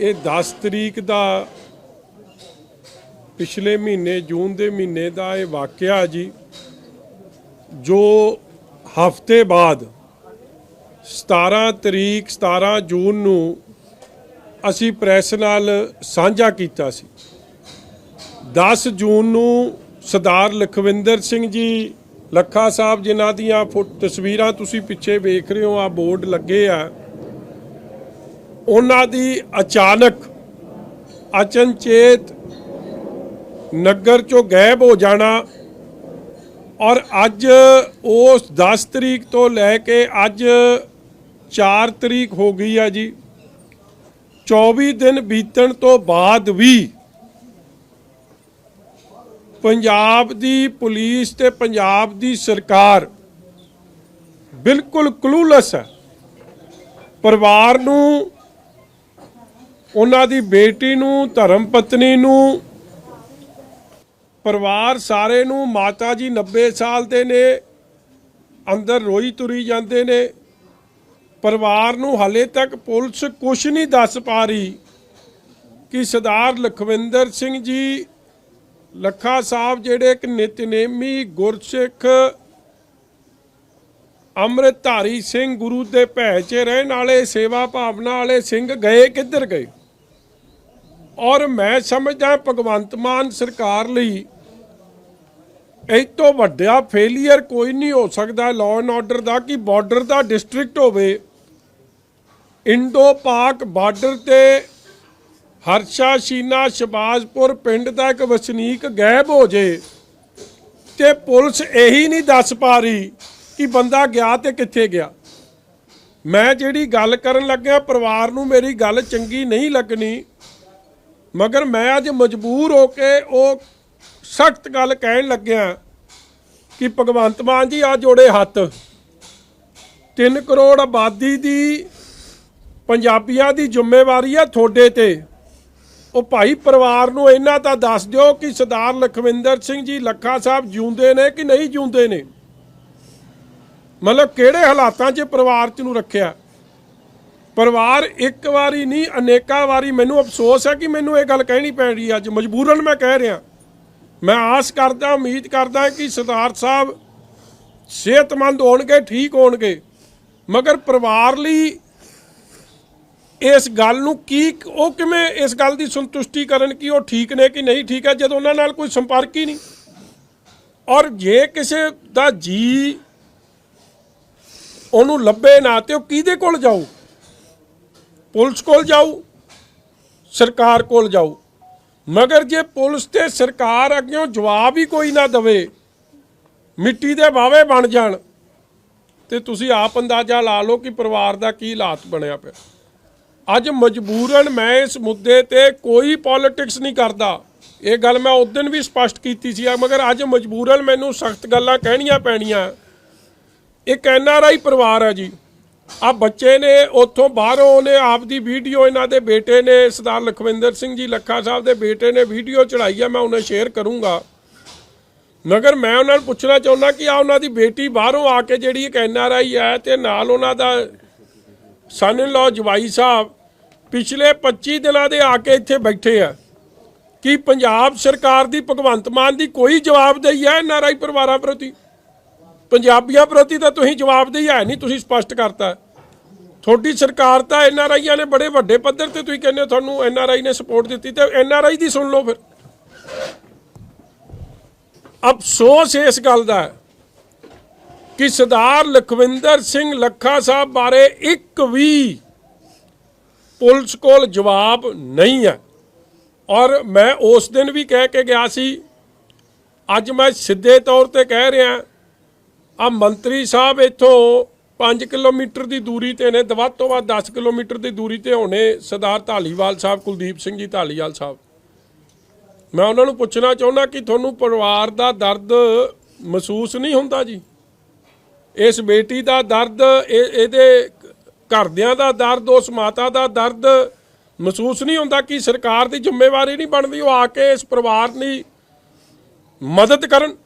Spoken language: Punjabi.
ਇਹ 10 ਤਰੀਕ ਦਾ ਪਿਛਲੇ ਮਹੀਨੇ, ਜੂਨ ਦੇ ਮਹੀਨੇ ਦਾ ਇਹ ਵਾਕਿਆ ਜੀ, ਜੋ ਹਫ਼ਤੇ ਬਾਅਦ 17 ਤਰੀਕ 17 ਜੂਨ ਨੂੰ ਅਸੀਂ ਪ੍ਰੈਸ ਨਾਲ ਸਾਂਝਾ ਕੀਤਾ ਸੀ। 10 ਜੂਨ ਨੂੰ ਸਰਦਾਰ ਲਖਵਿੰਦਰ ਸਿੰਘ ਜੀ, ਲੱਖਾ ਸਾਹਿਬ ਜਿਨ੍ਹਾਂ ਦੀਆਂ ਫੋ- ਤਸਵੀਰਾਂ ਤੁਸੀਂ ਪਿੱਛੇ ਵੇਖ ਰਹੇ ਹੋ ਆ ਬੋਰਡ ਲੱਗੇ ਆ ਉਹਨਾਂ ਦੀ ਅਚਾਨਕ ਅਚਨਚੇਤ ਨਗਰ ਚੋਂ ਗਾਇਬ ਹੋ ਜਾਣਾ ਔਰ ਅੱਜ ਉਸ 10 ਤਰੀਕ ਤੋਂ ਲੈ ਕੇ ਅੱਜ 4 ਤਰੀਕ ਹੋ ਗਈ ਆ ਜੀ। 24 ਦਿਨ ਬੀਤਣ ਤੋਂ ਬਾਅਦ ਵੀ ਪੰਜਾਬ ਦੀ ਪੁਲਿਸ ਤੇ ਪੰਜਾਬ ਦੀ ਸਰਕਾਰ ਬਿਲਕੁਲ ਕਲੂਲੈਸ ਹੈ ਪਰਿਵਾਰ ਨੂੰ ਉਹਨਾਂ ਦੀ ਬੇਟੀ ਨੂੰ, ਧਰਮ ਪਤਨੀ ਨੂੰ, ਪਰਿਵਾਰ ਸਾਰੇ ਨੂੰ ਮਾਤਾ ਜੀ 90 ਸਾਲ ਦੇ ਨੇ, ਅੰਦਰ ਰੋਈ ਤੁਰੀ ਜਾਂਦੇ ਨੇ। ਪਰਿਵਾਰ ਨੂੰ ਹਾਲੇ ਤੱਕ ਪੁਲਿਸ ਕੁਝ ਨਹੀਂ ਦੱਸ ਪਾ ਰਹੀ ਕਿ ਸਰਦਾਰ ਲਖਵਿੰਦਰ ਸਿੰਘ ਜੀ, ਲੱਖਾ ਸਾਹਿਬ ਜਿਹੜੇ ਇੱਕ ਨਿਤਨੇਮੀ ਗੁਰਸਿੱਖ ਅੰਮ੍ਰਿਤਧਾਰੀ ਸਿੰਘ ਗੁਰੂ ਦੇ ਭੈ 'ਚ ਰਹਿਣ ਵਾਲੇ, ਸੇਵਾ ਭਾਵਨਾ ਵਾਲੇ ਸਿੰਘ ਗਏ ਕਿੱਧਰ ਗਏ? ਔਰ ਮੈਂ ਸਮਝਦਾ ਭਗਵੰਤ ਮਾਨ ਸਰਕਾਰ ਲਈ ਇਹ ਤੋਂ ਵੱਡਾ ਫੇਲਿਅਰ ਕੋਈ ਨਹੀਂ ਹੋ ਸਕਦਾ ਲਾਅ ਐਂਡ ਆਰਡਰ ਦਾ, ਕਿ ਬਾਰਡਰ ਦਾ ਡਿਸਟ੍ਰਿਕਟ ਹੋਵੇ। ਇੰਡੋ ਪਾਕ ਬਾਰਡਰ ਤੇ ਹਰਸ਼ਾ ਸ਼ੀਨਾ ਸ਼ਬਾਜ਼ਪੁਰ ਪਿੰਡ ਦਾ ਇੱਕ ਵਸਨੀਕ ਗਾਇਬ ਹੋ ਜੇ ਤੇ ਪੁਲਿਸ ਇਹੀ ਨਹੀਂ ਦੱਸ ਪਾ ਰਹੀ ਕਿ ਬੰਦਾ ਗਿਆ ਤੇ ਕਿੱਥੇ ਗਿਆ। ਮੈਂ ਜਿਹੜੀ ਗੱਲ ਕਰਨ ਲੱਗਿਆ, ਪਰਿਵਾਰ ਨੂੰ ਮੇਰੀ ਗੱਲ ਚੰਗੀ ਨਹੀਂ ਲੱਗਣੀ। ਮਗਰ ਮੈਂ ਅੱਜ ਮਜਬੂਰ ਹੋ ਕੇ ਉਹ ਸਖਤ ਗੱਲ ਕਹਿਣ ਲੱਗਿਆ ਕਿ ਭਗਵੰਤ ਮਾਨ ਜੀ ਆ ਜੋੜੇ ਹੱਥ। 3 ਕਰੋੜ ਆਬਾਦੀ ਦੀ, ਪੰਜਾਬੀਆਂ ਦੀ ਜ਼ਿੰਮੇਵਾਰੀ ਆ ਤੁਹਾਡੇ ਤੇ। ਉਹ ਭਾਈ ਪਰਿਵਾਰ ਨੂੰ ਇਹਨਾਂ ਤਾਂ ਦੱਸ ਦਿਓ ਕਿ ਸਰਦਾਰ ਲਖਵਿੰਦਰ ਸਿੰਘ ਜੀ ਲੱਖਾ ਸਾਹਿਬ ਜਿਉਂਦੇ ਨੇ ਕਿ ਨਹੀਂ ਜਿਉਂਦੇ ਨੇ। ਮਤਲਬ ਕਿਹੜੇ ਹਾਲਾਤਾਂ 'ਚ ਪਰਿਵਾਰ 'ਚ ਨੂੰ ਰੱਖਿਆ? ਪਰਿਵਾਰ ਇੱਕ ਵਾਰੀ ਨਹੀਂ, ਅਨੇਕਾਂ ਵਾਰੀ ਮੈਨੂੰ ਅਫਸੋਸ ਹੈ ਕਿ ਮੈਨੂੰ ਇਹ ਗੱਲ ਕਹਿਣੀ ਪੈ ਰਹੀ ਹੈ ਅੱਜ। ਮਜਬੂਰਨ ਮੈਂ ਕਹਿ ਰਿਹਾ। ਮੈਂ ਆਸ ਕਰਦਾ, ਉਮੀਦ ਕਰਦਾ ਕਿ ਸਰਦਾਰ ਸਾਹਿਬ ਸਿਹਤਮੰਦ ਹੋਣਗੇ, ਠੀਕ ਹੋਣਗੇ। ਮਗਰ ਪਰਿਵਾਰ ਲਈ ਇਸ ਗੱਲ ਨੂੰ ਕੀ, ਉਹ ਕਿਵੇਂ ਇਸ ਗੱਲ ਦੀ ਸੰਤੁਸ਼ਟੀ ਕਰਨ ਕਿ ਉਹ ਠੀਕ ਨੇ ਕਿ ਨਹੀਂ ਠੀਕ ਹੈ, ਜਦੋਂ ਉਹਨਾਂ ਨਾਲ ਕੋਈ ਸੰਪਰਕ ਹੀ ਨਹੀਂ। ਔਰ ਜੇ ਕਿਸੇ ਦਾ ਜੀ ਉਹਨੂੰ ਲੱਭੇ ਨਾ, ਤੇ ਉਹ ਕਿਹਦੇ ਕੋਲ ਜਾਊ? ਪੁਲਿਸ ਕੋਲ ਜਾਊ, ਸਰਕਾਰ ਕੋਲ ਜਾਊ। ਮਗਰ ਜੇ ਪੁਲਿਸ ਤੇ ਸਰਕਾਰ ਅੱਗੇ ਜਵਾਬ ਹੀ ਕੋਈ ਨਾ ਦਵੇ, ਮਿੱਟੀ ਦੇ ਵਾਵੇ ਬਣ ਜਾਣ, ਤੇ ਤੁਸੀਂ ਆਪ ਅੰਦਾਜ਼ਾ ਲਾ ਲਓ ਕਿ ਪਰਿਵਾਰ ਦਾ ਕੀ ਹਾਲਾਤ ਬਣਿਆ ਪਿਆ। ਅੱਜ ਮਜਬੂਰਨ ਮੈਂ ਇਸ ਮੁੱਦੇ ਤੇ ਕੋਈ ਪੋਲਿਟਿਕਸ ਨਹੀਂ ਕਰਦਾ। ਇਹ ਗੱਲ ਮੈਂ ਉਸ ਦਿਨ ਵੀ ਸਪਸ਼ਟ ਕੀਤੀ ਸੀ, ਮਗਰ ਅੱਜ ਮਜਬੂਰਨ ਮੈਨੂੰ ਸਖਤ ਗੱਲਾਂ ਕਹਿਣੀਆਂ ਪੈਣੀਆਂ। ਇੱਕ ਐਨ ਆਰ ਆਈ ਪਰਿਵਾਰ ਹੈ ਜੀ। ਆ ਬੱਚੇ ਨੇ, ਉੱਥੋਂ ਬਾਹਰੋਂ ਉਹਨੇ ਆਪਦੀ ਵੀਡੀਓ ਇਹਨਾਂ ਦੇ ਬੇਟੇ ਨੇ, ਸਰਦਾਰ ਲਖਵਿੰਦਰ ਸਿੰਘ ਜੀ ਲੱਖਾ ਸਾਹਿਬ ਦੇ ਬੇਟੇ ਨੇ ਵੀਡੀਓ ਚੜਾਈ ਆ, ਮੈਂ ਉਹਨੇ ਸ਼ੇਅਰ ਕਰੂੰਗਾ। ਮਗਰ ਮੈਂ ਉਹਨਾਂ ਨੂੰ ਪੁੱਛਣਾ ਚਾਹੁੰਦਾ ਕਿ ਆ ਉਹਨਾਂ ਦੀ ਬੇਟੀ ਬਾਹਰੋਂ ਆ ਕੇ ਜਿਹੜੀ ਇੱਕ ਐਨ ਆਰ ਆਈ ਹੈ ਤੇ ਨਾਲ ਉਹਨਾਂ ਦਾ ਸਨ ਇਨ ਲਾਅ ਜਵਾਈ ਸਾਹਿਬ ਪਿਛਲੇ 25 ਦਿਨਾਂ ਦੇ ਆ ਕੇ ਇੱਥੇ ਬੈਠੇ ਆ। ਕੀ ਪੰਜਾਬ ਸਰਕਾਰ ਦੀ ਭਗਵੰਤ ਮਾਨ ਦੀ ਕੋਈ ਜਵਾਬਦੇਹੀ ਹੈ ਐਨ ਆਰ ਆਈ ਪਰਿਵਾਰਾਂ ਪ੍ਰਤੀ? ਪੰਜਾਬੀਆਂ ਪ੍ਰਤੀ ਤਾਂ ਤੁਸੀਂ ਜਵਾਬਦੇਹੀ ਹੈ ਨਹੀਂ, ਤੁਸੀਂ ਸਪਸ਼ਟ ਕਰਤਾ। ਤੁਹਾਡੀ ਸਰਕਾਰ ਤਾਂ ਐਨ ਆਰ ਆਈਆਂ ਨੇ ਬੜੇ ਵੱਡੇ ਪੱਧਰ ਤੇ ਤੁਸੀਂ ਕਹਿੰਦੇ ਹੋ ਤੁਹਾਨੂੰ ਐਨ ਆਰ ਆਈ ਨੇ ਸਪੋਰਟ ਦਿੱਤੀ ਤੇ ਐਨ ਆਰ ਆਈ ਦੀ ਸੁਣ ਲਓ ਫਿਰ। ਅਫਸੋਸ ਇਸ ਗੱਲ ਦਾ ਕਿ ਸਰਦਾਰ ਲਖਵਿੰਦਰ ਸਿੰਘ ਲੱਖਾ ਸਾਹਿਬ ਬਾਰੇ ਇੱਕ ਵੀ ਪੁਲਿਸ ਕੋਲ ਜਵਾਬ ਨਹੀਂ ਹੈ। ਔਰ ਮੈਂ ਉਸ ਦਿਨ ਵੀ ਕਹਿ ਕੇ ਗਿਆ ਸੀ, ਅੱਜ ਮੈਂ ਸਿੱਧੇ ਤੌਰ ਤੇ ਕਹਿ ਰਿਹਾ ਆ ਮੰਤਰੀ ਸਾਹਿਬ ਇੱਥੋਂ 5 ਕਿਲੋਮੀਟਰ ਦੀ ਦੂਰੀ ਤੇ ਨੇ ਵੱਧ ਤੋਂ ਵੱਧ 10 ਕਿਲੋਮੀਟਰ ਦੀ ਦੂਰੀ ਤੇ ਹੋਣੇ ਸਰਦਾਰ ਢਾਲੀਵਾਲ ਸਾਹਿਬ, ਕੁਲਦੀਪ ਸਿੰਘ ਜੀ ਢਾਲੀਵਾਲ ਸਾਹਿਬ। ਮੈਂ ਉਹਨਾਂ ਨੂੰ ਪੁੱਛਣਾ ਚਾਹੁੰਦਾ ਕਿ ਤੁਹਾਨੂੰ ਪਰਿਵਾਰ ਦਾ ਦਰਦ ਮਹਿਸੂਸ ਨਹੀਂ ਹੁੰਦਾ ਜੀ? ਇਸ ਬੇਟੀ ਦਾ ਦਰਦ, ਇਹ- ਇਹਦੇ ਘਰਦਿਆਂ ਦਾ ਦਰਦ, ਉਸ ਮਾਤਾ ਦਾ ਦਰਦ ਮਹਿਸੂਸ ਨਹੀਂ ਹੁੰਦਾ ਕਿ ਸਰਕਾਰ ਦੀ ਜ਼ਿੰਮੇਵਾਰੀ ਨਹੀਂ ਬਣਦੀ ਉਹ ਆ ਕੇ ਇਸ ਪਰਿਵਾਰ ਦੀ ਮਦਦ ਕਰਨ?